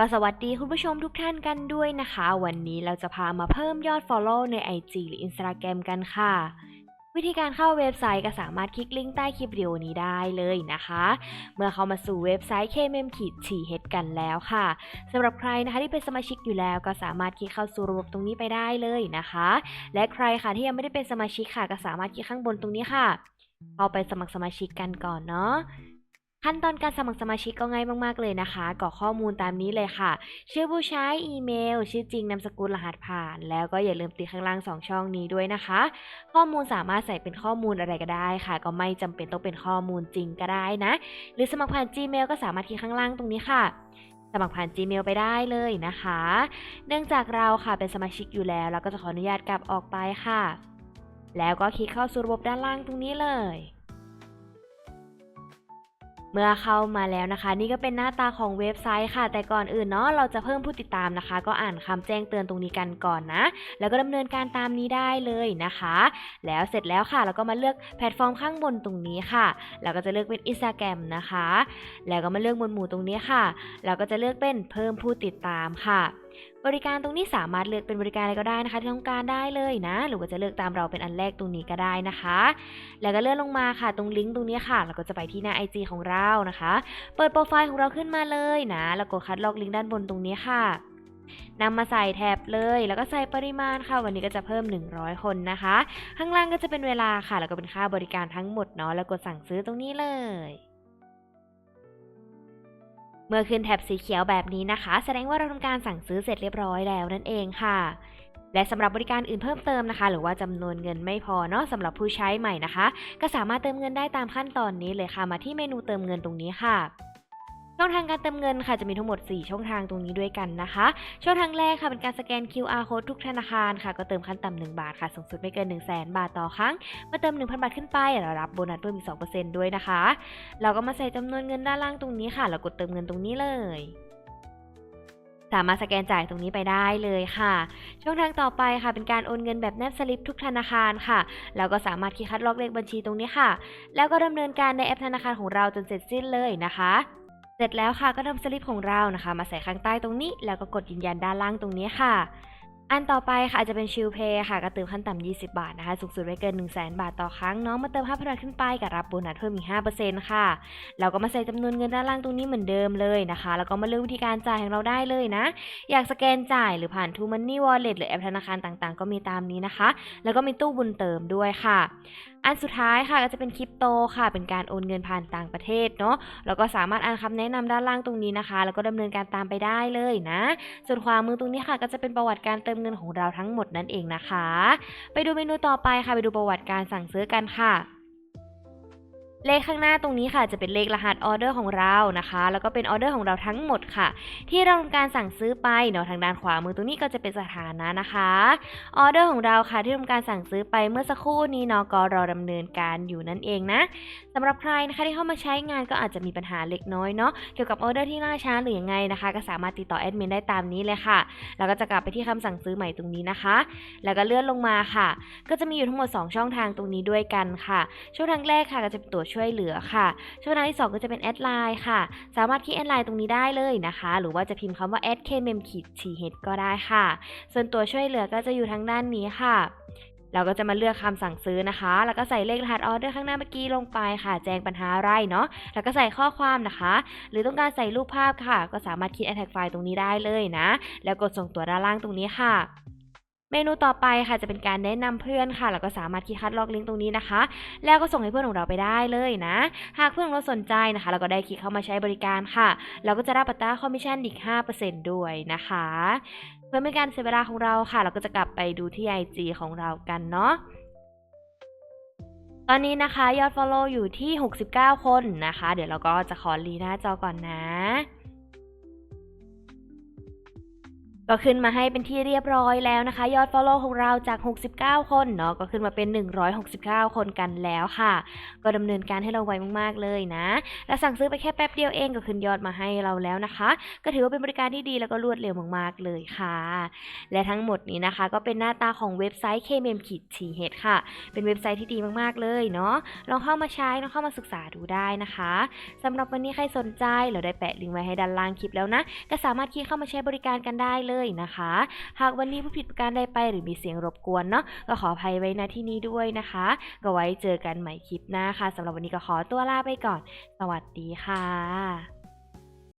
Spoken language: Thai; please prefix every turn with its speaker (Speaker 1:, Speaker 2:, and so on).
Speaker 1: ก็สวัสดีคุณผู้ชมทุกท่านกันด้วยนะคะ วันนี้เราจะพามาเพิ่มยอด Follow ใน IG หรือ Instagram กันค่ะ วิธีการเข้าเว็บไซต์ก็สามารถคลิกลิงก์ใต้คลิปวิดีโอนี้ได้เลยนะคะ เมื่อเข้ามาสู่เว็บไซต์ KMM ขีดฉีเฮดกันแล้วค่ะสำหรับใครนะคะที่เป็นสมาชิกอยู่แล้ว ก็สามารถคลิกเข้าสู่ระบบตรงนี้ไปได้เลยนะคะ และใครค่ะที่ยังไม่ได้เป็นสมาชิกค่ะ ก็สามารถคลิกข้างบนตรงนี้ค่ะเข้าไปสมัครสมาชิกกันก่อนเนาะ ขั้นตอนการสมัครสมาชิกก็ง่ายมากๆเลยนะคะกรอกข้อมูลตามนี้เลยค่ะ ชื่อผู้ใช้อีเมล ชื่อจริงนามสกุลรหัสผ่าน แล้วก็อย่าลืมติดข้างล่าง 2 ช่องนี้ด้วยนะคะ ข้อมูลสามารถใส่เป็นข้อมูลอะไรก็ได้ค่ะ ก็ไม่จำเป็นต้องเป็นข้อมูลจริงก็ได้นะ หรือสมัครผ่าน Gmail ก็สามารถคลิกข้างล่างตรงนี้ค่ะสมัครผ่าน Gmail ไปได้เลยนะคะ เนื่องจากเราค่ะเป็นสมาชิกอยู่แล้ว เราก็จะขออนุญาตกลับออกไปค่ะ แล้วก็คลิกเข้าสู่ระบบด้านล่างตรงนี้เลย เมื่อเข้ามาแล้วนะคะ นี่ก็เป็นหน้าตาของเว็บไซต์ค่ะ แต่ก่อนอื่นเนาะเราจะเพิ่มผู้ติดตามนะคะ ก็อ่านคำแจ้งเตือนตรงนี้กันก่อนนะ แล้วก็ดำเนินการตามนี้ได้เลยนะคะ แล้วเสร็จแล้วค่ะ เราก็มาเลือกแพลตฟอร์มข้างบนตรงนี้ค่ะเราก็จะเลือกเป็น Instagram นะคะ แล้วก็มาเลือกหมวดหมู่ตรงนี้ค่ะ เราก็จะเลือกเป็นเพิ่มผู้ติดตามค่ะ บริการตรงนี้สามารถเลือกเป็นบริการอะไรก็ได้นะคะที่ต้องการได้เลยนะ หรือว่าจะเลือกตามเราเป็นอันแรกตรงนี้ก็ได้นะคะ แล้วก็เลื่อนลงมาค่ะ ตรงลิงก์ตรงนี้ค่ะเราก็จะไปที่หน้า IG ของเรานะคะ เปิดโปรไฟล์ของเราขึ้นมาเลยนะ แล้วกดคัดลอกลิงก์ด้านบนตรงนี้ค่ะนำมาใส่แท็บเลย แล้วก็ใส่ปริมาณค่ะ วันนี้ก็จะเพิ่ม 100 คนนะคะ ข้างล่างก็จะเป็นเวลาค่ะ แล้วก็เป็นค่าบริการทั้งหมดเนาะแล้วกดสั่งซื้อตรงนี้เลย เมื่อขึ้นแท็บสีเขียวแบบนี้นะคะ แสดงว่าเราทำการสั่งซื้อเสร็จเรียบร้อยแล้วนั่นเองค่ะ และสำหรับบริการอื่นเพิ่มเติมนะคะ หรือว่าจำนวนเงินไม่พอเนาะสำหรับผู้ใช้ใหม่นะคะ ก็สามารถเติมเงินได้ตามขั้นตอนนี้เลยค่ะ มาที่เมนูเติมเงินตรงนี้ค่ะ ช่องทางการเติมเงินค่ะจะมีทั้งหมด 4 ช่องทางตรงนี้ด้วยกันนะคะ ช่องทางแรกค่ะเป็นการสแกน QR code ทุกธนาคารค่ะ ก็เติมขั้นต่ำ1บาทค่ะสูงสุดไม่เกิน 1 0 0 0 0 0บาทต่อครั้งมาเติม 1,000 บาทขึ้นไปเรารับโบนัสเพิ่มอีก2%ด้วยนะคะ เราก็มาใส่จำนวนเงินด้านล่างตรงนี้ค่ะแล้วกดเติมเงินตรงนี้เลยสามารถสแกนจ่ายตรงนี้ไปได้เลยค่ะ ช่องทางต่อไปค่ะ เป็นการโอนเงินแบบแนบสลิปทุกธนาคารค่ะ แล้วก็สามารถคลิกคัดลอกเลขบัญชีตรงนี้ค่ะ แล้วก็ดำเนินการในแอปธนาคารของเราจนเสร็จสิ้นเลยนะคะ เสร็จแล้วค่ะก็นำสลิปของเรานะคะ มาใส่ข้างใต้ตรงนี้ แล้วก็กดยืนยันด้านล่างตรงนี้ค่ะ อันต่อไปค่ะอาจจะเป็นชิลเพย์ค่ะ ก็เติมขั้นต่ำ20 บาทนะคะ สูงสุดไม่เกิน 1 0 0 0 0แบาทต่อครั้งน้องมาเติม5,000ขึ้นไปกับรับโบนัสเพิ่มอีก5%ค่ะ เราก็มาใส่จำนวนเงินด้านล่างตรงนี้เหมือนเดิมเลยนะคะ แล้วก็มาเลือกวิธีการจ่ายของเราได้เลยนะ อยากสแกนจ่ายหรือผ่าน t ูมันนี่วอลเล็ตหรือแอปธนาคารต่างๆ ก็มีตามนี้นะคะ แล้วก็มีตู้บุญเติมด้วยค่ะอันสุดท้ายค่ะก็จะเป็นคริปโตค่ะ เป็นการโอนเงินผ่านต่างประเทศเนาะแล้วก็สามารถอ่านคำแนะนำด้านล่างตรงนี้นะคะ แล้วก็ดำเนินการตามไปได้เลยนะ ส่วนขวามือตรงนี้ค่ะ ก็จะเป็นประวัติการเติมเงินของเราทั้งหมดนั่นเองนะคะ ไปดูเมนูต่อไปค่ะ ไปดูประวัติการสั่งซื้อกันค่ะ เลขข้างหน้าตรงนี้ค่ะจะเป็นเลขรหัสออเดอร์ของเรานะคะ แล้วก็เป็นออเดอร์ของเราทั้งหมดค่ะ ที่เราทำการสั่งซื้อไปเนาะทางด้านขวามือตรงนี้ก็จะเป็นสถานะนะคะออเดอร์ของเราค่ะที่ทำการสั่งซื้อไปเมื่อสักครู่นี้เนาะก็รอดำเนินการอยู่นั่นเองนะสำหรับใครนะคะที่เข้ามาใช้งานก็อาจจะมีปัญหาเล็กน้อยเนาะเกี่ยวกับออเดอร์ที่ล่าช้าหรือยังไงนะคะ ก็สามารถติดต่อแอดมินได้ตามนี้เลยค่ะแล้วก็จะกลับไปที่คำสั่งซื้อใหม่ตรงนี้นะคะ แล้วก็เลื่อนลงมาค่ะ ก็จะมีอยู่ทั้งหมด 2 ช่องทางตรงนี้ด้วยกันค่ะ ช่องทางแรกค่ะก็จะเป็นตัวช่วยเหลือค่ะ ช่องทางที่ 2 ก็จะเป็นแอดไลน์ค่ะ สามารถคลิกแอดไลน์ตรงนี้ได้เลยนะคะ หรือว่าจะพิมพ์คำว่า a d k m m ขีด h ก็ได้ค่ะ ส่วนตัวช่วยเหลือก็จะอยู่ทางด้านนี้ค่ะเราก็จะมาเลือกคำสั่งซื้อนะคะ แล้วก็ใส่เลขรหัสออเดอร์ข้างหน้าเมื่อกี้ลงไปค่ะ แจ้งปัญหาอะไรเนาะ แล้วก็ใส่ข้อความนะคะ หรือต้องการใส่รูปภาพค่ะ ก็สามารถคลิก attach file ตรงนี้ได้เลยนะ แล้วกดส่งตัวด้านล่างตรงนี้ค่ะ เมนูต่อไปค่ะจะเป็นการแนะนำเพื่อนค่ะ แล้วก็สามารถคลิกคัดลอกลิงก์ตรงนี้นะคะ แล้วก็ส่งให้เพื่อนของเราไปได้เลยนะ หากเพื่อนของเราสนใจนะคะ เราก็ได้คลิกเข้ามาใช้บริการค่ะ เราก็จะได้ปัตราคอมมิชชั่นอีก 5%ด้วยนะคะ เพื่อไม่ให้การเสียเวลาของเราค่ะ เราก็จะกลับไปดูที่ IG ของเรากันเนาะตอนนี้นะคะยอด follow อยู่ที่ 69 คนนะคะ เดี๋ยวเราก็จะขอรีหน้าจอก่อนนะ ก็ขึ้นมาให้เป็นที่เรียบร้อยแล้วนะคะ ยอด follow ของเราจาก 69 คนเนาะก็ขึ้นมาเป็น 169 คนกันแล้วค่ะ ก็ดำเนินการให้เราไวมากๆเลยนะ และสั่งซื้อไปแค่แป๊บเดียวเองก็ขึ้นยอดมาให้เราแล้วนะคะ ก็ถือว่าเป็นบริการที่ดีแล้วก็รวดเร็วมากๆเลยค่ะ และทั้งหมดนี้นะคะ ก็เป็นหน้าตาของเว็บไซต์ KMM ขีด TH ค่ะ เป็นเว็บไซต์ที่ดีมากๆเลยเนาะลองเข้ามาใช้ลองเข้ามาศึกษาดูได้นะคะสำหรับวันนี้ใครสนใจเราได้แปะลิงก์ไว้ให้ด้านล่างคลิปแล้วนะก็สามารถคลิกเข้ามาใช้บริการกันได้เลยเลยนะคะ หากวันนี้ผู้ผิดประการใดไปหรือมีเสียงรบกวนเนาะก็ขออภัยไว้ณที่นี้ด้วยนะคะ ก็ไว้เจอกันใหม่คลิปหน้าค่ะสำหรับวันนี้ก็ขอตัวลาไปก่อน สวัสดีค่ะ